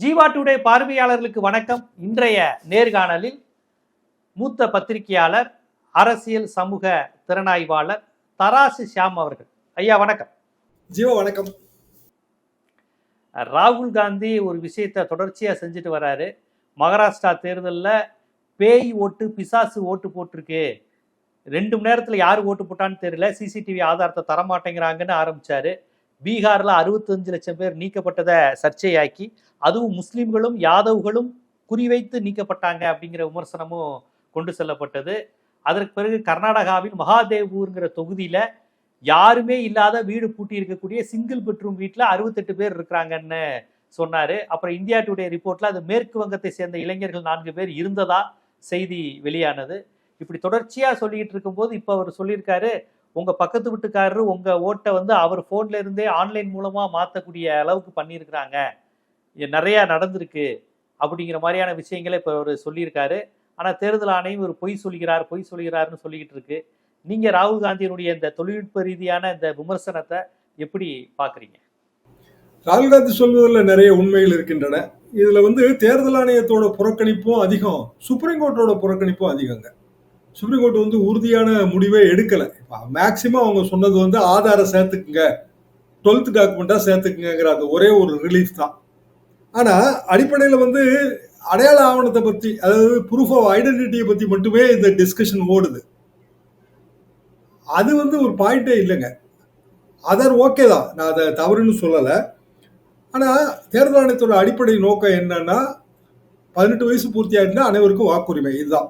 Jeeva today பார்வையாளர்களுக்கு வணக்கம். இன்றைய நேர்காணலில் மூத்த பத்திரிகையாளர் அரசியல் சமூக திறனாய்வாளர் தராசு ஷியாம் அவர்கள். ஐயா வணக்கம். ஜீவா வணக்கம். ராகுல் காந்தி ஒரு விஷயத்தை தொடர்ச்சியா செஞ்சுட்டு வராரு. மகாராஷ்டிரா தேர்தலில் பேய் ஓட்டு பிசாசு ஓட்டு போட்டிருக்கு. ரெண்டு மணி நேரத்துல யார் ஓட்டு போட்டான்னு தெரியல. சிசிடிவி ஆதாரத்தை தர மாட்டேங்கிறாங்கன்னு ஆரம்பிச்சாரு. பீகாரில் அறுபத்தஞ்சு லட்சம் பேர் நீக்கப்பட்டதை சர்ச்சையாக்கி அதுவும் முஸ்லீம்களும் யாதவ்களும் குறிவைத்து நீக்கப்பட்டாங்க அப்படிங்கிற விமர்சனமும் கொண்டு செல்லப்பட்டது. அதற்கு பிறகு கர்நாடகாவில் மகாதேவ்பூருங்கிற தொகுதியில் யாருமே இல்லாத வீடு பூட்டி இருக்கக்கூடிய சிங்கிள் பெட்ரூம் வீட்டில் அறுபத்தெட்டு பேர் இருக்கிறாங்கன்னு சொன்னார். அப்புறம் இந்தியா டுடே ரிப்போர்ட்டில் அது மேற்கு வங்கத்தை சேர்ந்த இளைஞர்கள் நான்கு பேர் இருந்ததா செய்தி வெளியானது. இப்படி தொடர்ச்சியாக சொல்லிக்கிட்டு இருக்கும்போது இப்போ அவர் சொல்லியிருக்காரு உங்க பக்கத்து வீட்டுக்காரரு உங்க ஓட்டை வந்து அவர் போன்ல இருந்தே ஆன்லைன் மூலமா மாத்தக்கூடிய அளவுக்கு பண்ணியிருக்கிறாங்க. நிறைய நடந்திருக்கு அப்படிங்கிற மாதிரியான விஷயங்களை இப்போ அவர் சொல்லியிருக்காரு. ஆனா தேர்தல் ஆணையம் ஒரு பொய் சொல்கிறார் பொய் சொல்கிறாருன்னு சொல்லிக்கிட்டு இருக்கு. நீங்க ராகுல் காந்தியினுடைய இந்த தொழில்நுட்ப ரீதியான இந்த விமர்சனத்தை எப்படி பாக்குறீங்க ராகுல் காந்தி சொல்வதில் நிறைய உண்மைகள் இருக்கின்றன. இதுல வந்து தேர்தல் ஆணையத்தோட புறக்கணிப்பும் அதிகம் சுப்ரீம் கோர்ட்டோட புறக்கணிப்பும் அதிகங்க. சுப்ரீம் கோர்ட் வந்து உறுதியான முடிவே எடுக்கலை. மேக்சிமம் அவங்க சொன்னது வந்து ஆதாரம் சேர்த்துக்குங்க. டுவெல்த் டாக்குமெண்ட்டாக சேர்த்துக்குங்கிற அந்த ஒரே ஒரு ரிலீஃப் தான். ஆனால் அடிப்படையில் வந்து அடையாள ஆவணத்தை பற்றி அதாவது ப்ரூஃப் ஆஃப் ஐடென்டிட்டியை பற்றி மட்டுமே இந்த டிஸ்கஷன் ஓடுது. அது வந்து ஒரு பாயிண்டே இல்லைங்க. அதர் ஓகே தான். நான் அதை தவறுன்னு சொல்லலை. ஆனால் தேர்தல் ஆணையத்தோட அடிப்படை நோக்கம் என்னன்னா பதினெட்டு வயசு பூர்த்தி ஆயிருந்தா அனைவருக்கும் வாக்குரிமை. இதுதான்.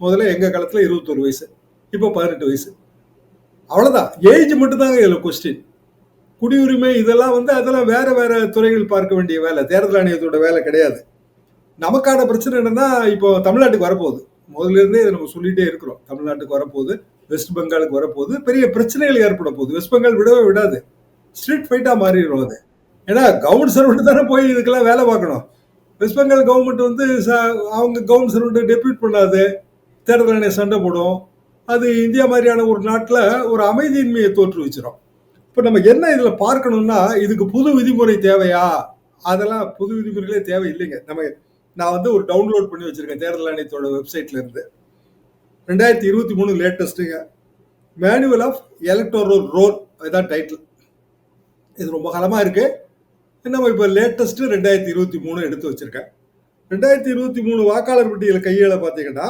முதல்ல எங்கள் காலத்தில் இருபத்தொரு வயசு இப்போ பதினெட்டு வயசு. அவ்வளோதான் ஏஜ் மட்டும்தாங்க இதில் கொஸ்டின் குடியுரிமை இதெல்லாம் வந்து அதெல்லாம் வேற வேற துறைகள் பார்க்க வேண்டிய வேலை. தேர்தல் ஆணையத்தோட வேலை கிடையாது. நமக்கான பிரச்சனை என்னன்னா இப்போ தமிழ்நாட்டுக்கு வரப்போகுது. முதல்ல இருந்தே இதை நம்ம சொல்லிட்டே இருக்கிறோம். தமிழ்நாட்டுக்கு வரப்போகுது வெஸ்ட் பெங்காலுக்கு வரப்போகுது. பெரிய பிரச்சனைகள் ஏற்பட போகுது. வெஸ்ட் பெங்கால் விடவே விடாது. ஸ்ட்ரீட் ஃபைட்டா மாறிடும் அது. ஏன்னா கவர்மெண்ட் சர்வெண்ட் தானே போய் இதுக்கெல்லாம் வேலை பார்க்கணும். வெஸ்ட் பெங்கால் கவர்மெண்ட் வந்து ச- அவங்க கவர்மெண்ட் சர்வெண்ட் டெபியூட் பண்ணாது. தேர்தல் சண்டை போடும். அது இந்தியா மாதிரியான ஒரு நாட்டில் ஒரு அமைதியின்மையை தோற்றுவிச்சிடும் இப்போ நம்ம என்ன இதில் பார்க்கணும்னா இதுக்கு புது விதிமுறை தேவையா? அதெல்லாம் புது விதிமுறைகளே தேவை இல்லைங்க நம்ம நான் வந்து ஒரு டவுன்லோட் பண்ணி வச்சுருக்கேன் தேர்தல் ஆணையத்தோட வெப்சைட்லேருந்து ரெண்டாயிரத்தி இருபத்தி மூணு லேட்டஸ்ட்டுங்க மேனுவல் ஆஃப் எலக்டோரல் ரோல் இதுதான் டைட்டில் இது ரொம்ப காலமாக இருக்குது நம்ம இப்போ லேட்டஸ்ட்டு ரெண்டாயிரத்தி இருபத்தி மூணு எடுத்து வச்சுருக்கேன். ரெண்டாயிரத்தி இருபத்தி மூணு வாக்காளர் பட்டியல் கையில் பார்த்தீங்கன்னா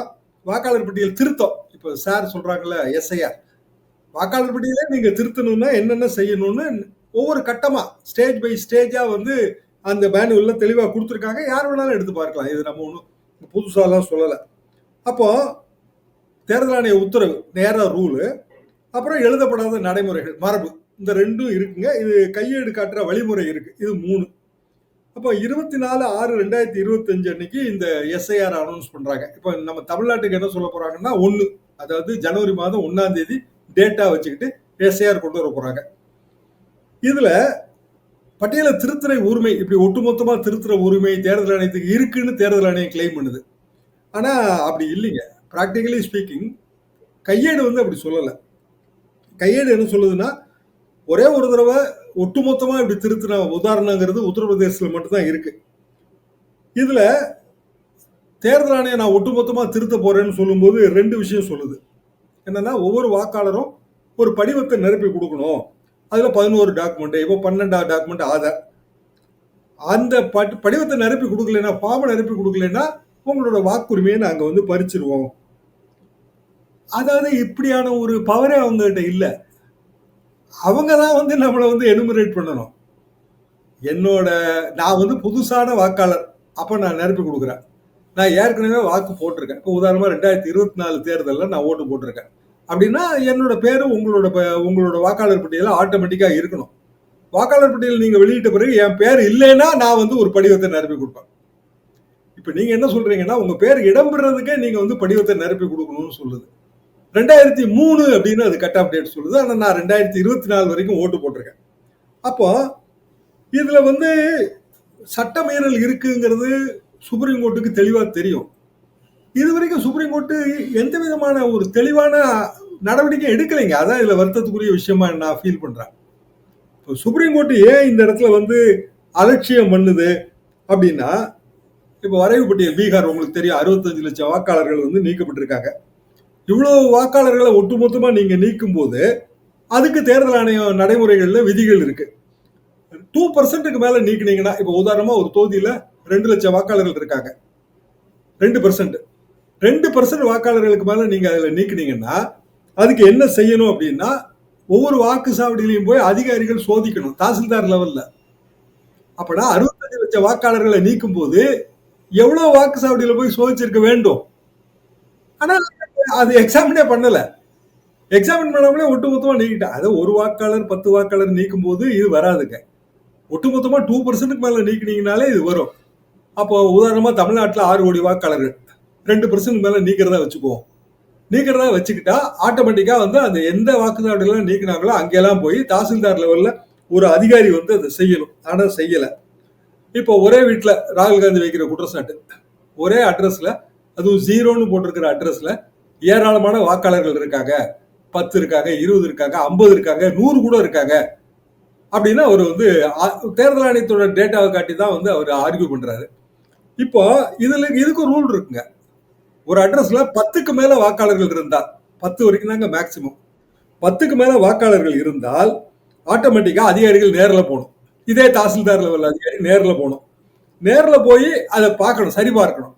வாக்காளர் பட்டியல் திருத்தம். இப்போ சார் சொல்கிறாங்கல்ல எஸ்ஐஆர் வாக்காளர் பட்டியலே நீங்கள் திருத்தணும்னா என்னென்ன செய்யணும்னு ஒவ்வொரு கட்டமாக ஸ்டேஜ் பை ஸ்டேஜாக வந்து அந்த மேனுவல்ல தெளிவாக கொடுத்துருக்காங்க. யார் வேணாலும் எடுத்து பார்க்கலாம். இது நம்ம ஒன்றும் புதுசாலாம் சொல்லலை. அப்போ தேர்தல் ஆணைய உத்தரவு நேராக ரூலு அப்புறம் எழுதப்படாத நடைமுறைகள் மரபு. இந்த ரெண்டும் இருக்குங்க. இது கையேடு காட்டுற வழிமுறை இருக்கு. இது மூணு. அப்போ இருபத்தி நாலு ஆறு ரெண்டாயிரத்தி இருபத்தஞ்சு அன்னைக்கு இந்த எஸ்ஐஆர் அனௌன்ஸ் பண்ணுறாங்க இப்போ நம்ம தமிழ்நாட்டுக்கு என்ன சொல்ல போகிறாங்கன்னா ஒன்று அதாவது ஜனவரி மாதம் ஒன்றாம் தேதி டேட்டா வச்சுக்கிட்டு எஸ்ஐஆர் கொண்டு வர போகிறாங்க இதில் பட்டியலை திருத்துறை உரிமை இப்படி ஒட்டுமொத்தமாக திருத்துற உரிமை தேர்தல் ஆணையத்துக்கு இருக்குன்னு தேர்தல் ஆணையம் கிளைம் பண்ணுது. ஆனால் அப்படி இல்லைங்க. ப்ராக்டிக்கலி ஸ்பீக்கிங் கையேடு வந்து அப்படி சொல்லலை. கையேடு என்ன சொல்லுதுன்னா ஒரே ஒரு தடவை ஒட்டுமொத்தமாக இப்படி திருத்தின உதாரணங்கிறது உத்தரப்பிரதேசத்தில் மட்டும்தான் இருக்கு. இதில் தேர்தல் ஆணையம் நான் ஒட்டுமொத்தமாக திருத்த போறேன்னு சொல்லும்போது ரெண்டு விஷயம் சொல்லுது. என்னன்னா ஒவ்வொரு வாக்காளரும் ஒரு படிவத்தை நிரப்பி கொடுக்கணும். அதில் பதினோரு டாக்குமெண்ட் இப்போ பன்னெண்டாவது டாக்குமெண்ட் ஆதார் அந்த பட் படிவத்தை நிரப்பி கொடுக்கலன்னா ஃபார்மை நிரப்பி கொடுக்கலன்னா உங்களோட வாக்குரிமையை நாங்கள் வந்து பறிச்சிருவோம். அதாவது இப்படியான ஒரு பவரே அவங்ககிட்ட இல்லை. அவங்க தான் வந்து நம்மளை வந்து எனுமரேட் பண்ணணும். என்னோட நான் வந்து புதுசான வாக்காளர். அப்போ நான் நிரப்பி கொடுக்குறேன். நான் ஏற்கனவே வாக்கு போட்டிருக்கேன். இப்போ உதாரணமாக ரெண்டாயிரத்தி இருபத்தி நாலு தேர்தலில் நான் ஓட்டு போட்டிருக்கேன். அப்படின்னா என்னோட பேர் உங்களோட ப- உங்களோட வாக்காளர் பட்டியலில் ஆட்டோமேட்டிக்காக இருக்கணும். வாக்காளர் பட்டியல் நீங்கள் வெளியிட்ட பிறகு என் பேர் இல்லைன்னா நான் வந்து ஒரு படிவத்தை நிரப்பி கொடுப்பேன். இப்போ நீங்கள் என்ன சொல்கிறீங்கன்னா உங்கள் பேர் இடம்பெறதுக்கே நீங்கள் வந்து படிவத்தை நிரப்பி கொடுக்கணும்னு சொல்லுது. ரெண்டாயிரத்தி மூணு அப்படின்னு அது கட் ஆஃப் டேட் சொல்லுது. ஆனால் நான் ரெண்டாயிரத்தி இருபத்தி நாலு வரைக்கும் ஓட்டு போட்டிருக்கேன். அப்போ இதில் வந்து சட்ட மீறல் இருக்குங்கிறது சுப்ரீம் கோர்ட்டுக்கு தெளிவாக தெரியும். இது வரைக்கும் சுப்ரீம் கோர்ட்டு எந்த விதமான ஒரு தெளிவான நடவடிக்கை எடுக்கலைங்க. அதான் இதில் வருத்தத்துக்குரிய விஷயமா நான் ஃபீல் பண்ணுறேன் இப்போ சுப்ரீம் கோர்ட்டு ஏன் இந்த இடத்துல வந்து அலட்சியம் பண்ணுது அப்படின்னா இப்போ வரைவு பட்டியல் பீகார் உங்களுக்கு தெரியும். அறுபத்தஞ்சு லட்சம் வாக்காளர்கள் வந்து நீக்கப்பட்டிருக்காங்க. இவ்வளவு வாக்காளர்களை ஒட்டுமொத்தமாக நீங்கள் நீக்கும் போது அதுக்கு தேர்தல் ஆணையம் நடைமுறைகளில் விதிகள் இருக்கு. டூ பர்சன்ட்டுக்கு மேலே நீக்கினீங்கன்னா இப்போ உதாரணமாக ஒரு தொகுதியில் ரெண்டு லட்சம் வாக்காளர்கள் இருக்காங்க. ரெண்டு பர்சன்ட் ரெண்டு பர்சன்ட் வாக்காளர்களுக்கு மேலே நீங்கள் அதில் நீக்கினீங்கன்னா அதுக்கு என்ன செய்யணும் அப்படின்னா ஒவ்வொரு வாக்கு சாவடியிலையும் போய் அதிகாரிகள் சோதிக்கணும் தாசில்தார் லெவலில் அப்படின்னா அறுபத்தஞ்சு லட்சம் வாக்காளர்களை நீக்கும் போது எவ்வளோ வாக்கு சாவடியில் போய் சோதிச்சிருக்க வேண்டும்? ஆனால் அது எக்ஸாமினே பண்ணல. எக்ஸாமின் பண்ணாமலே ஒட்டுமொத்தமா நீக்கிட்டேன். அதை ஒரு வாக்காளர் பத்து வாக்காளர் நீக்கும் போது இது வராதுங்க. ஒட்டுமொத்தமா டூ பர்சன்ட்டுக்கு மேல நீக்கினீங்கனாலே இது வரும். அப்போ உதாரணமா தமிழ்நாட்டில் ஆறு கோடி வாக்காளர்கள். ரெண்டு பர்சன்ட் மேல நீக்கிறதா வச்சுக்குவோம். நீக்கிறதா வச்சுக்கிட்டா ஆட்டோமேட்டிக்கா வந்து அந்த எந்த வாக்குச்சாவடிலாம் நீக்கினாங்களோ அங்கெல்லாம் போய் தாசில்தார் லெவல்ல ஒரு அதிகாரி வந்து அதை செய்யணும். ஆனால் செய்யலை. இப்போ ஒரே வீட்டில் ராகுல் காந்தி வைக்கிற குற்றச்சாட்டு. ஒரே அட்ரஸ்ல அதுவும் ஜீரோன்னு போட்டிருக்கிற அட்ரஸ்ல ஏராளமான வாக்காளர்கள் இருக்காங்க. பத்து இருக்காங்க இருபது இருக்காங்க ஐம்பது இருக்காங்க நூறு கூட இருக்காங்க. அப்படின்னா அவர் வந்து தேர்தல் ஆணையத்தோட டேட்டாவை காட்டி தான் வந்து அவர் ஆர்கியூ பண்றாரு. இப்போ இதுல இதுக்கு ரூல் இருக்குங்க. ஒரு அட்ரஸ்ல பத்துக்கு மேல வாக்காளர்கள் இருந்தால் பத்து வரைக்கும் தாங்க மேக்சிமம் பத்துக்கு மேல வாக்காளர்கள் இருந்தால் ஆட்டோமேட்டிக்கா அதிகாரிகள் நேரில் போகணும். இதே தாசில்தார் லெவல் அதிகாரி நேரில் போகணும். நேரில் போய் அதை பார்க்கணும் சரி பார்க்கணும்.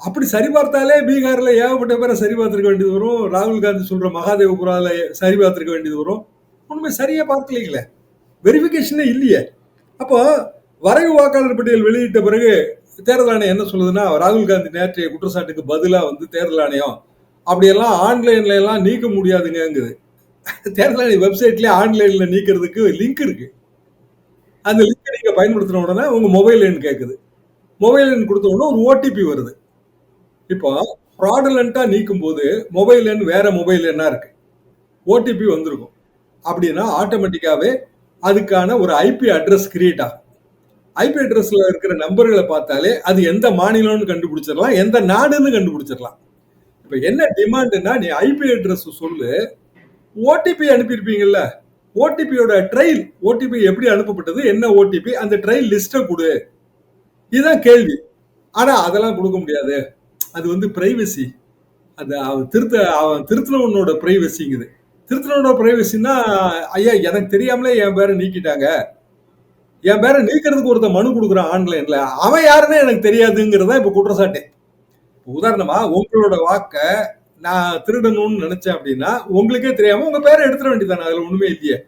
அப்படி சரி பார்த்தாலே பீகாரில் ஏகப்பட்ட பேரை சரி பார்த்துருக்க வேண்டியது வரும். ராகுல் காந்தி சொல்கிற மகாதேவபுரால சரி பார்த்திருக்க வேண்டியது வரும். உண்மை சரியாக பார்க்கலீங்களே. வெரிஃபிகேஷனே இல்லையே. அப்போ வரைவு வாக்காளர் பட்டியல் வெளியிட்ட பிறகு தேர்தல் ஆணையம் என்ன சொல்லுதுன்னா ராகுல் காந்தி நேற்றைய குற்றச்சாட்டுக்கு பதிலாக வந்து தேர்தல் ஆணையம் அப்படியெல்லாம் ஆன்லைன்ல எல்லாம் நீக்க முடியாதுங்கங்குது. தேர்தல் ஆணைய வெப்சைட்லேயே ஆன்லைனில் நீக்கிறதுக்கு லிங்க் இருக்கு. அந்த லிங்க் நீங்கள் பயன்படுத்தின உடனே உங்கள் மொபைல் எண் கேட்குது மொபைல் எண் கொடுத்த உடனே ஒரு ஓடிபி வருது. இப்போ ஃப்ராடுலண்டா நீக்கும் போது மொபைல் எண் வேற மொபைல் எண்ணா இருக்கு. ஓடிபி வந்திருக்கும். அப்படின்னா ஆட்டோமேட்டிக்காவே அதுக்கான ஒரு ஐபி அட்ரஸ் கிரியேட் ஆகும். ஐபி அட்ரஸ்ல இருக்கிற நம்பர்களை பார்த்தாலே அது எந்த மாநிலம்னு கண்டுபிடிச்சிடலாம் எந்த நாடுன்னு கண்டுபிடிச்சிடலாம். இப்போ என்ன டிமாண்டுன்னா நீ ஐபி அட்ரஸ் சொல்லு ஓடிபி அனுப்பியிருப்பீங்கல்ல ஓடிபியோட ட்ரைல் ஓடிபி எப்படி அனுப்பப்பட்டது என்ன ஓடிபி அந்த ட்ரைல் லிஸ்ட்டை கொடு. இதுதான் கேள்வி. ஆனால் அதெல்லாம் கொடுக்க முடியாது. அது வந்து பிரைவசி அது அவன் திருத்த அவன் திருத்தினவனோட பிரைவசிங்குது திருத்தினவனோட பிரைவசின்னா ஐயா எனக்கு தெரியாமலே என் பேரை நீக்கிட்டாங்க. என் பேரை நீக்கிறதுக்கு ஒருத்தன் மனு கொடுக்குறான் ஆன்லைன்ல. அவன் யாருன்னு எனக்கு தெரியாதுங்கிறதா இப்போ குற்றச்சாட்டு. உதாரணமா உங்களோட வாக்க நான் திருடணும்னு நினைச்சேன் அப்படின்னா உங்களுக்கே தெரியாம உங்க பேரை எடுத்துட வேண்டியதானே அதுல ஒண்ணுமே இல்லையே.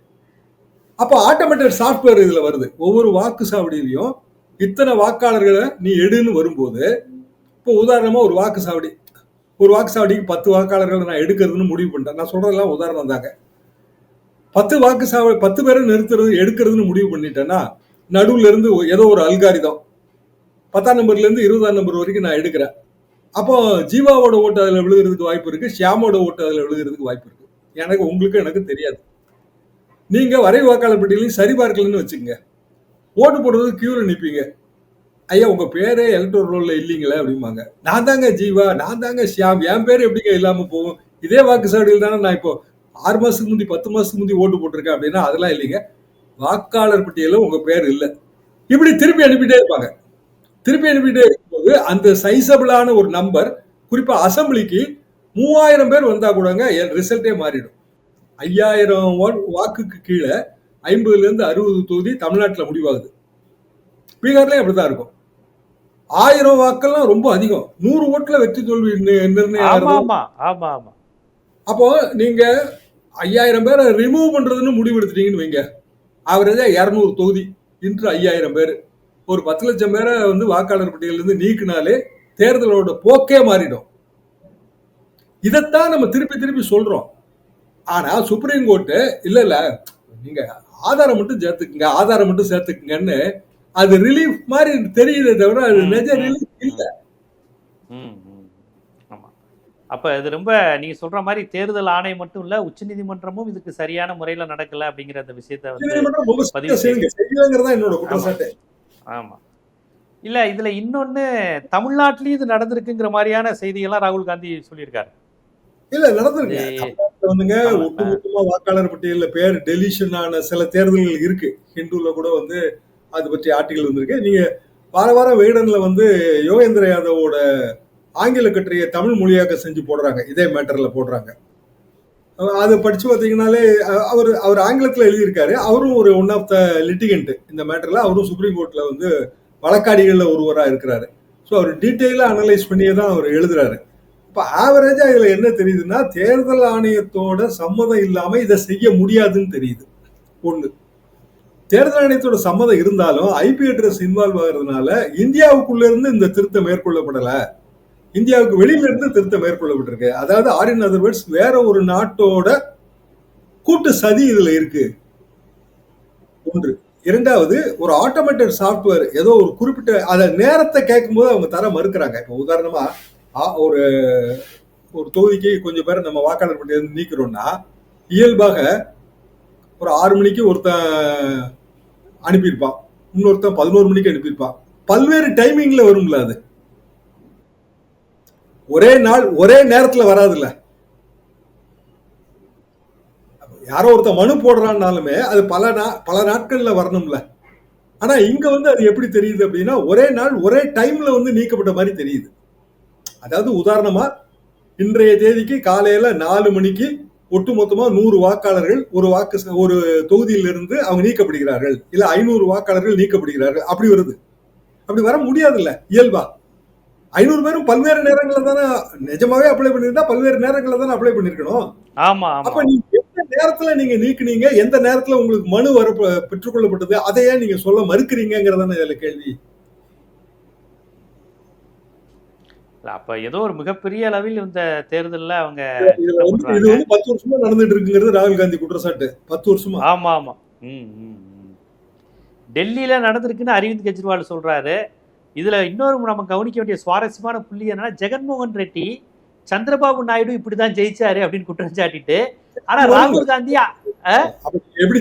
அப்போ ஆட்டோமேட்டட் சாஃப்ட்வேர் இதுல வருது. ஒவ்வொரு வாக்கு சாவடியிலையும் இத்தனை வாக்காளர்களை நீ எடுன்னு வரும்போது இப்போ உதாரணமாக ஒரு வாக்கு சாவடி. ஒரு வாக்கு சாவடிக்கு பத்து வாக்காளர்களை நான் எடுக்கிறதுன்னு முடிவு பண்ணிட்டேன். நான் சொல்கிறதெல்லாம் உதாரணம் தாங்க. பத்து வாக்கு சாவடி பத்து பேரை நிறுத்துறது எடுக்கிறதுன்னு முடிவு பண்ணிட்டேன்னா நடுவில் இருந்து ஏதோ ஒரு அல்காரிதம். பத்தாம் நம்பர்லேருந்து இருபதாம் நம்பர் வரைக்கும் நான் எடுக்கிறேன். அப்போ ஜீவாவோட ஓட்டு அதில் விழுகிறதுக்கு வாய்ப்பு இருக்குது ஷியாமோட ஓட்டு அதில் விழுகிறதுக்கு வாய்ப்பு இருக்குது எனக்கு உங்களுக்கு எனக்கு தெரியாது. நீங்கள் வரை வாக்காளர் பட்டியலையும் சரி பார்க்கலன்னு வச்சுக்கோங்க. ஓட்டு போடுறது கியூல நிற்பீங்க ஐயா உங்க பேரே எலக்ட்ரல் ரோல்ல இல்லைங்களே அப்படிம்பாங்க. நான் தாங்க ஜீவா நான் தாங்க ஷியாம். என் பேர் எப்படிங்க இல்லாம போகும்? இதே வாக்கு சாவடியில் தானே நான் இப்போ ஆறு மாசத்துக்கு முந்தி பத்து மாசத்துக்கு முந்தி ஓட்டு போட்டிருக்கேன் அப்படின்னா அதெல்லாம் இல்லைங்க. வாக்காளர் பட்டியலில் உங்க பேர் இல்லை. இப்படி திருப்பி அனுப்பிட்டே இருப்பாங்க. திருப்பி அனுப்பிட்டே இருக்கும்போது அந்த சைசபிளான ஒரு நம்பர் குறிப்பா அசம்பிளிக்கு மூவாயிரம் பேர் வந்தா கூடங்க என் ரிசல்ட்டே மாறிடும். ஐயாயிரம் வாக்குக்கு கீழே ஐம்பதுல இருந்து அறுபது தொகுதி தமிழ்நாட்டில் முடிவாகுது. பீகார்லயும் அப்படிதான் இருக்கும். ஆயிரம் வாக்கெல்லாம் ரொம்ப அதிகம். நூறு ஓட்டுல வெற்றி தோல்வி நிர்ணயம் அப்போ நீங்க ஐயாயிரம் பேரை ரிமூவ் பண்றதுன்னு முடிவு எடுத்துட்டீங்கன்னு வைங்க. ஆவரேஜா இரநூறு தொகுதி. இன்று ஐயாயிரம் பேர். ஒரு பத்து லட்சம் பேரை வந்து வாக்காளர் பட்டியலில் இருந்து நீக்கினாலே தேர்தலோட போக்கே மாறிடும். இதைத்தான் நம்ம திருப்பி திருப்பி சொல்றோம். ஆனா சுப்ரீம் கோர்ட்டு இல்ல இல்ல. நீங்க ஆதாரம் மட்டும் சேர்த்துக்குங்க ஆதாரம் மட்டும் சேர்த்துக்குங்கன்னு அது ரிலீஃப் மாதிரி தெரியுதே தவிர அது நிஜ ரிலீஃப் இல்ல. அப்ப இது ரொம்ப நீங்க சொல்ற மாதிரி தேர்தல் ஆணையம் மட்டும் இல்ல உச்சநீதிமன்றமும் இதுக்கு சரியான முறையில நடக்கல அப்படிங்கிற அந்த விஷயத்த வந்து என்னோட ஆமா. குற்றச்சாட்டு. ஆமா. இல்ல இதுல இன்னொன்னு தமிழ்நாட்டிலயும் இது நடந்திருக்குங்கிற மாதிரியான செய்தியெல்லாம் ராகுல் காந்தி சொல்லியிருக்காரு. இல்ல நடந்திருக்கு. வந்துங்க ஒட்டுமொத்தமா வாக்காளர் பட்டியல்ல பேர் டெலிஷன் ஆன சில தேர்தல்கள் இருக்கு. ஹிந்துல கூட வந்து அது பற்றி ஆர்டிகல் வந்திருக்கு. நீங்க வார வாரம் வேடனில் வந்து யோகேந்திர யாதவோட ஆங்கில கட்டுரையை தமிழ் மொழியாக்க செஞ்சு போடுறாங்க. இதே மேட்டர்ல போடுறாங்க. அதை படித்து படிச்சு பார்த்தீங்கன்னாலே அவர் அவர் ஆங்கிலத்தில் எழுதியிருக்காரு. அவரும் ஒரு ஒன் ஆஃப் த லிட்டிகண்ட் இந்த மேட்டரில். அவரும் சுப்ரீம் கோர்ட்டில் வந்து வழக்காடிகளில் ஒருவராக இருக்கிறாரு. ஸோ அவர் டீட்டெயிலாக அனலைஸ் பண்ணியே தான் அவர் எழுதுறாரு. இப்போ ஆவரேஜாக இதில் என்ன தெரியுதுன்னா தேர்தல் ஆணையத்தோட சம்மதம் இல்லாமல் இதை செய்ய முடியாதுன்னு தெரியுது. ஒன்று தேர்தல் ஆணையத்தோட சம்மதம் இருந்தாலும் ஐபி அட்ரஸ் இன்வால்வ் ஆகிறதுனால இந்தியாவுக்குள்ள இருந்து இந்த திருத்தம் மேற்கொள்ளப்படல. இந்தியாவுக்கு வெளியில இருந்து திருத்தம் மேற்கொள்ளப்பட்டிருக்கு. அதாவது ஆர் இன் அதர் வேற ஒரு நாட்டோட கூட்டு சதி இதுல இருக்கு. ஒன்று. இரண்டாவது ஒரு ஆட்டோமேட்டட் சாஃப்ட்வேர் ஏதோ ஒரு குறிப்பிட்ட அதை நேரத்தை கேட்கும்போது அவங்க தர மறுக்கிறாங்க. இப்போ உதாரணமா ஆ- ஒரு ஒரு தொகுதிக்கு கொஞ்சம் பேர் நம்ம வாக்காளர் பட்டியலிருந்து நீக்கிறோம்னா இயல்பாக ஒரு ஆறு மணிக்கு ஒருத்தன் அனுப்பியிருப்பான் இன்னொருத்தன் பதினோரு மணிக்கு அனுப்பியிருப்பான் பல்வேறு டைமிங்ல வரும்ல அது. ஒரே நாள் ஒரே நேரத்துல வராதுல்ல. யாரோ ஒருத்தன் மனு போடுறான்னாலுமே அது பல நா பல நாட்கள்ல வரணும்ல. ஆனா இங்க வந்து அது எப்படி தெரியுது அப்படின்னா ஒரே நாள் ஒரே டைம்ல வந்து நீக்கப்பட்ட மாதிரி தெரியுது. அதாவது உதாரணமா இன்றைய தேதிக்கு காலையில நாலு மணிக்கு ஒட்டுமொத்தமா நூறு வாக்காளர்கள் ஒரு வாக்கு ஒரு தொகுதியிலிருந்து அவங்க நீக்கப்படுகிறார்கள். இல்ல ஐநூறு வாக்காளர்கள் நீக்கப்படுகிறார்கள். அப்படி வருது. அப்படி வர முடியாதுல்ல. இயல்பா. ஐநூறு பேரும் பல்வேறு நேரங்கள்ல தானே நிஜமாவே அப்ளை பண்ணியிருந்தா பல்வேறு நேரங்கள்ல தானே அப்ளை பண்ணிருக்கணும் ஆமா அப்ப நீங்க எந்த நேரத்துல நீங்க நீக்குனீங்க எந்த நேரத்துல உங்களுக்கு மனு வர பெற்றுக்கொள்ளப்பட்டது அதை ஏன் நீங்க சொல்ல மறுக்கிறீங்கிறதான இதுல கேள்வி இல்ல, அப்ப ஏதோ ஒரு மிகப்பெரிய அளவில் இந்த தேர்தல்ல அவங்க இது வந்து பத்து வருஷமா நடந்துட்டு இருக்குங்கிறது ராகுல் காந்தி குற்றச்சாட்டு. பத்து வருஷமா. ஆமா ஆமா. டெல்லியில நடந்திருக்குன்னு அரவிந்த் கெஜ்ரிவால் சொல்றாரு. இதுல இன்னொரு நம்ம கவனிக்க வேண்டிய சுவாரஸ்யமான புள்ளி என்னன்னா ஜெகன்மோகன் ரெட்டி சந்திரபாபு நாயுடு இப்படிதான் ஜெயிச்சாரு அப்படின்னு குற்றம் சாட்டிட்டு ஆனா ராகுல் காந்தி எப்படி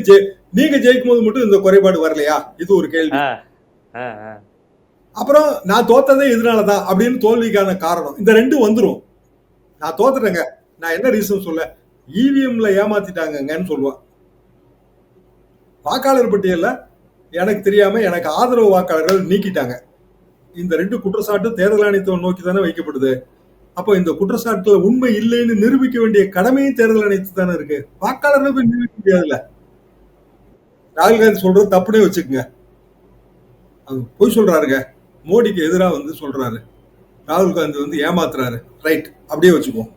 நீங்க ஜெயிக்கும் போது மட்டும் இந்த குறைபாடு வரலையா? இது ஒரு கேள்வி. அப்புறம் நான் தோத்ததே இதனாலதான் அப்படின்னு தோல்விக்கான காரணம். இந்த ரெண்டும் வந்துடும் நான் தோத்துட்டேங்க. நான் என்ன ரீசன் சொல்ல? இவிஎம்ல ஏமாத்திட்டாங்கங்கன்னு சொல்லுவேன். வாக்காளர் பட்டியலில் எனக்கு தெரியாம எனக்கு ஆதரவு வாக்காளர்கள் நீக்கிட்டாங்க. இந்த ரெண்டு குற்றச்சாட்டு தேர்தல் ஆணையத்தை நோக்கி தானே வைக்கப்படுது. அப்போ இந்த குற்றச்சாட்டுல உண்மை இல்லைன்னு நிரூபிக்க வேண்டிய கடமையும் தேர்தல் ஆணையத்து தானே இருக்கு. வாக்காளர்கள் போய் நிரூபிக்க முடியாதுல்ல. ராகுல் காந்தி சொல்றது தப்புனே வச்சுக்கோங்க. அது பொய் சொல்றாருங்க. மோடிக்கு எதிராக வந்து சொல்கிறாரு ராகுல் காந்தி வந்து ஏமாத்துறாரு. ரைட் அப்படியே வச்சுக்குவோம்.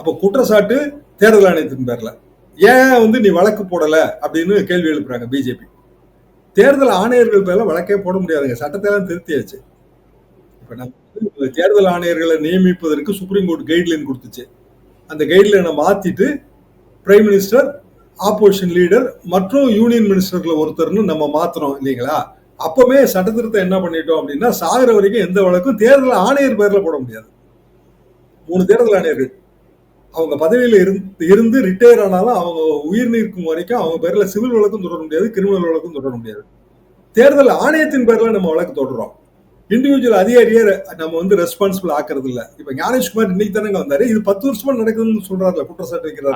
அப்போ குற்றச்சாட்டு தேர்தல் ஆணையத்தின் பேரில். ஏன் வந்து நீ வழக்கு போடலை? அப்படின்னு கேள்வி எழுப்புறாங்க பிஜேபி. தேர்தல் ஆணையர்கள் பேரில் வழக்கே போட முடியாதுங்க. சட்டத்தெல்லாம் திருத்தியாச்சு. இப்போ நம்ம தேர்தல் ஆணையர்களை நியமிப்பதற்கு சுப்ரீம் கோர்ட் கைட்லைன் கொடுத்துச்சு. அந்த கைட்லைனை மாற்றிட்டு பிரைம் மினிஸ்டர் ஆப்போசிஷன் லீடர் மற்றும் யூனியன் மினிஸ்டர்ல ஒருத்தர்னு நம்ம மாத்துறோம் இல்லைங்களா? அப்பவே சட்ட திருத்தம் என்ன பண்ணிட்டோம் அப்படின்னா சாகிற வரைக்கும் எந்த வழக்கும் தேர்தல் ஆணையர் பேர்ல போட முடியாது. மூணு தேர்தல் ஆணையர்கள் அவங்க பதவியில இருந்து இருந்து ரிட்டையர் ஆனாலும் அவங்க உயிர் நீக்கும் வரைக்கும் அவங்க பேர்ல சிவில் வழக்கும் தொடர முடியாது கிரிமினல் வழக்கும் தொடர முடியாது. தேர்தல் ஆணையத்தின் பேர்ல நம்ம வழக்கு தொடர்றோம். இண்டிவிஜுவல் அதிகாரியே நம்ம வந்து ரெஸ்பான்சிபிள் ஆக்குறது இல்ல. இப்ப ஞானேஷ்குமார் இன்னைக்கு தானங்க வந்தாரு. இது பத்து வருஷமா நடக்குதுன்னு சொல்றாருல குற்றச்சாட்டு வைக்கிறாரு.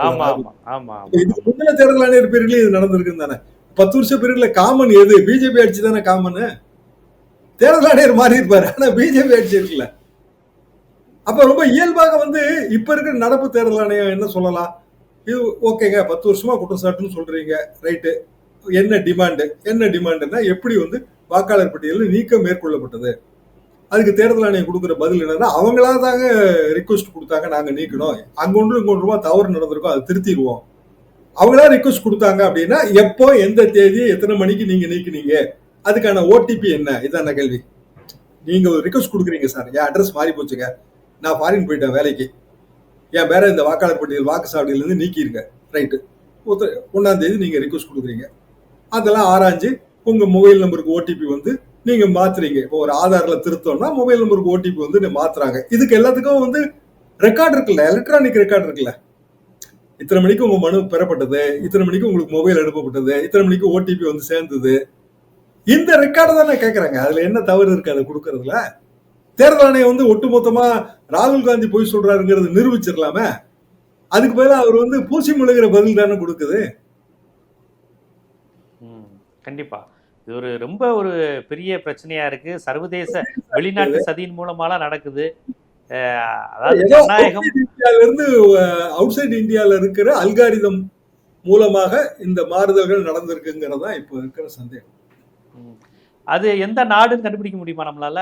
இதுக்கு முந்தின தேர்தல் ஆணையர் பீரியட்லயும் இது நடந்திருக்குன்னு தானே. பத்து வருஷம் பிறகுல காமன் எது? பிஜேபி ஆட்சி தானே காமனு தேர்தல் ஆணையர் மாறி இருப்பாரு. ஆனா பிஜேபி ஆட்சி இருக்குல்ல அப்ப ரொம்ப இயல்பாக வந்து இப்ப இருக்கிற நடப்பு தேர்தல் ஆணையம் என்ன சொல்லலாம்? இது ஓகேங்க பத்து வருஷமா குற்றச்சாட்டுன்னு சொல்றீங்க. ரைட்டு என்ன டிமாண்டு என்ன டிமாண்டுன்னா எப்படி வந்து வாக்காளர் பட்டியலில் நீக்கம் மேற்கொள்ளப்பட்டது? அதுக்கு தேர்தல் ஆணையம் கொடுக்குற பதில் என்னன்னா அவங்களா தாங்க ரிக்வஸ்ட் கொடுத்தாங்க நாங்கள் நீக்கணும். அங்கே ஒன்று இங்கே ஒன்று தவறு நடந்திருக்கோம் அதை திருத்திடுவோம். அவங்களா ரிக்வஸ்ட் கொடுத்தாங்க அப்படின்னா எப்போ எந்த தேதி எத்தனை மணிக்கு நீங்க நீக்கினீங்க? அதுக்கான ஓடிபி என்ன? இதான கேள்வி. நீங்க ஒரு ரிக்வஸ்ட் கொடுக்குறீங்க சார். என் அட்ரஸ் மாறி போச்சுங்க. நான் ஃபாரின் போயிட்டேன் வேலைக்கு. என் பேர இந்த வாக்காளர் பட்டியல் வாக்கு சாவடியிலேருந்து நீக்கிருங்க. ரைட்டு ஒன்றாம் தேதி நீங்க ரிக்வஸ்ட் கொடுக்குறீங்க. அதெல்லாம் ஆராய்ஞ்சு உங்க மொபைல் நம்பருக்கு ஓடிபி வந்து நீங்க மாத்துறீங்க. இப்போ ஒரு ஆதாரில் திருத்தோம்னா மொபைல் நம்பருக்கு ஓடிபி வந்து மாத்துறாங்க. இதுக்கு எல்லாத்துக்கும் வந்து ரெக்கார்ட் இருக்குல்ல எலக்ட்ரானிக் ரெக்கார்ட் இருக்குல்ல. இத்தனை மணிக்கு உங்க மனு பெறப்பட்டது? இத்தனை மணிக்கு உங்களுக்கு மொபைல் அனுப்பப்பட்டது? இத்தனை மணிக்கு ஓடிபி வந்து சேர்ந்தது? இந்த ரெக்கார்டு தானே கேட்கறாங்க அதுல என்ன தவறு இருக்கு அதை கொடுக்கறதுல? தேர்தல் ஆணையம் வந்து ஒட்டுமொத்தமா ராகுல் காந்தி போய் சொல்றாருங்கிறது நிரூபிச்சிடலாமே? அதுக்கு பதிலாக அவர் வந்து பூசி முழுகிற பதில் தானே கொடுக்குது? கண்டிப்பா. இது ஒரு ரொம்ப ஒரு பெரிய பிரச்சனையா இருக்கு. சர்வதேச வெளிநாட்டு சதியின் மூலமாலாம் நடக்குது. அதாவது ஜனநாயகம் இந்தியால இருந்து அவுட் சைடு இந்தியால இருக்கிற அல்காரிதம் மூலமாக இந்த மாறுதல்கள் நடந்திருக்குங்கிறது தான் இப்போ இருக்கிற சந்தேகம். அது எந்த நாடுன்னு கண்டுபிடிக்க முடியுமா நம்மளால?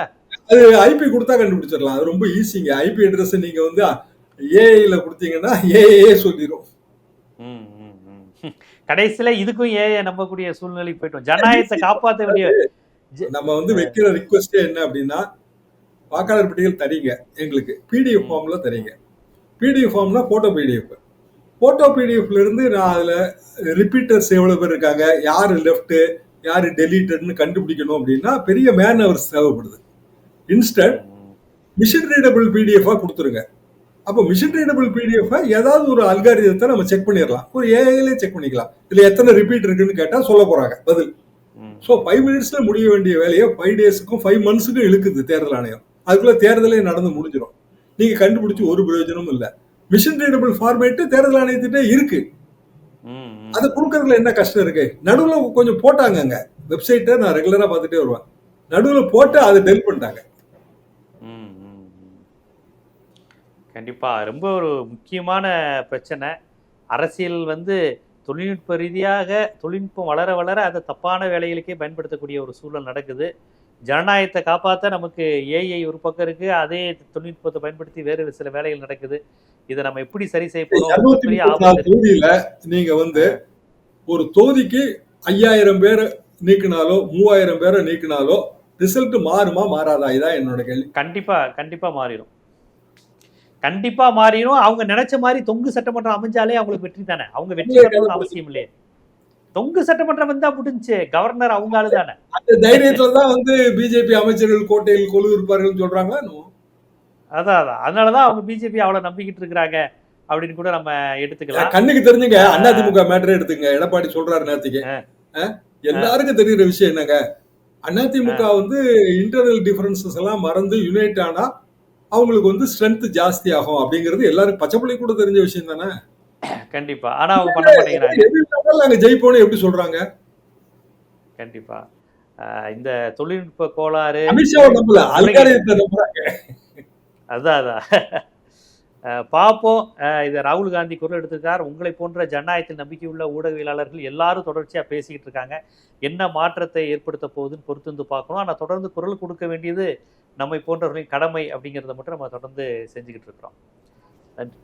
அது ஐபி கொடுத்தா கண்டுபிடிச்சிடலாம். அது ரொம்ப ஈஸிங்க ஐபி அட்ரஸ் நீங்க வந்து ஏஐல கொடுத்தீங்கன்னா ஏஏ சொல்லிடும். கடைசியில இதுக்கும் ஏஐ நம்பக்கூடிய சூழ்நிலை போயிட்டோம். ஜனநாயகத்தை காப்பாற்ற வேண்டிய நம்ம வந்து வைக்கிற ரிக்வஸ்டே என்ன அப்படின்னா வாக்காளர் பட்டியல் தரீங்க. எங்களுக்கு பிடிஎஃப் ஃபார்ம்ல தரீங்க. பிடிஎஃப் ஃபார்ம்னா போட்டோ பிடிஎஃப் போட்டோ பிடிஎஃப்ல இருந்து நான் அதுல ரிப்பீட்டர்ஸ் எவ்வளவு பேர் இருக்காங்க யாரு லெஃப்ட் யாரு டெலீட்டட்னு கண்டுபிடிக்கணும் அப்படின்னா பெரிய மேன் ஹவர்ஸ் தேவைப்படுது. இன்ஸ்டன்ட் மிஷின் ரீடபிள் பிடிஎஃபா கொடுத்துருங்க. அப்போ மிஷின் ரீடபிள் பிடிஎஃப் ஏதாவது ஒரு அல்காரிதத்தை நம்ம செக் பண்ணிடலாம். ஒரு ஏஐலே செக் பண்ணிக்கலாம். இதுல எத்தனை ரிப்பீட் இருக்குன்னு கேட்டா சொல்ல போறாங்க. பதில். ஸோ ஃபைவ் மினிட்ஸ்ல முடிய வேண்டிய வேலையை ஃபைவ் டேஸுக்கும் ஃபைவ் மந்த்ஸுக்கும் இழுக்குது தேர்தல் ஆணையம். அதுக்குள்ள தேர்தலே நடந்து முடிஞ்சிடும் நீங்க கண்டுபிடிச்சு ஒரு பிரயோஜனமும் இல்லை. மிஷின் ரீடபிள் ஃபார்மேட்டு தேர்தல் ஆணையத்திட்டே இருக்கு. அதை கொடுக்கறதுல என்ன கஷ்டம் இருக்கு? நடுவில் கொஞ்சம் போட்டாங்கங்க. வெப்சைட்டை நான் ரெகுலரா பார்த்துட்டே வருவேன். நடுவில் போட்டு அதை டெல் பண்ணிட்டாங்க. கண்டிப்பா. ரொம்ப ஒரு முக்கியமான பிரச்சனை. அரசியல் வந்து தொழில்நுட்ப ரீதியாக தொழில்நுட்பம் வளர வளர அதை தப்பான வேலைகளுக்கே பயன்படுத்தக்கூடிய ஒரு சூழல் நடக்குது. ஜனநாயகத்தை காப்பாற்ற நமக்கு ஏஐ ஒரு பக்கம் இருக்கு அதே தொழில்நுட்பத்தை பயன்படுத்தி வேறு சில வேலைகள் நடக்குது. இதை நம்ம எப்படி சரி செய்ய தொகுதியில நீங்க வந்து ஒரு தொகுதிக்கு ஐயாயிரம் பேரை நீக்கினாலோ மூவாயிரம் பேரை நீக்கினாலோ ரிசல்ட் மாறுமா மாறாதா? இதான் என்னோட கேள்வி. கண்டிப்பா கண்டிப்பா மாறிடும் கண்டிப்பா மாறிடும் அவங்க நினைச்ச மாதிரி தொங்கு சட்டமன்றம் அமைஞ்சாலே அவங்களுக்கு வெற்றி தானே? அவங்க வெற்றி அவசியம் இல்லையே. தொங்கு சட்டமன்றம் வந்தா முடிஞ்சுச்சு கவர்னர் அவங்க ஆளு தானே அந்த தைரியத்துல தான் வந்து பிஜேபி அமைச்சர்கள் கோட்டையில் கொலு இருப்பார்கள் சொல்றாங்களா? அதான் அதான். அதனாலதான் அவங்க பிஜேபி அவ்வளவு நம்பிக்கிட்டு இருக்கிறாங்க அப்படின்னு கூட நம்ம எடுத்துக்கலாம். கண்ணுக்கு தெரிஞ்சுங்க அதிமுக மேட்டரே எடுத்துங்க எடப்பாடி சொல்றாரு. ஆ? எல்லாருக்கும் தெரியுற விஷயம் என்னங்க? அதிமுக வந்து இன்டர்னல் டிஃபரன்சஸ் எல்லாம் மறந்து யுனைட் ஆனா அவங்களுக்கு வந்து ஸ்ட்ரென்த் ஜாஸ்தி ஆகும் அப்படிங்கிறது எல்லாரும் பச்சைப்பள்ளி கூட தெரிஞ்ச விஷயம் தானே? கண்டிப்பா. ஆனா அவங்க பண்ண மாட்டேங்கிறாங்க. நாங்க ஜெயிப்போம்னு எப்படி சொல்றாங்க? கண்டிப்பா. இந்த தொழில்நுட்ப கோளாறு அதான் அதான். பார்ப்போம் இதை ராகுல் காந்தி குரல் எடுத்திருக்கார். உங்களை போன்ற ஜனநாயகத்தில் நம்பிக்கையுள்ள ஊடகவியலாளர்கள் எல்லாரும் தொடர்ச்சியா பேசிக்கிட்டு இருக்காங்க. என்ன மாற்றத்தை ஏற்படுத்த போகுதுன்னு பொறுத்து வந்து பார்க்கணும். ஆனா தொடர்ந்து குரல் கொடுக்க வேண்டியது நம்மை போன்றவர்களின் கடமை அப்படிங்கிறத மட்டும் நம்ம தொடர்ந்து செஞ்சுக்கிட்டு இருக்கிறோம். நன்றி.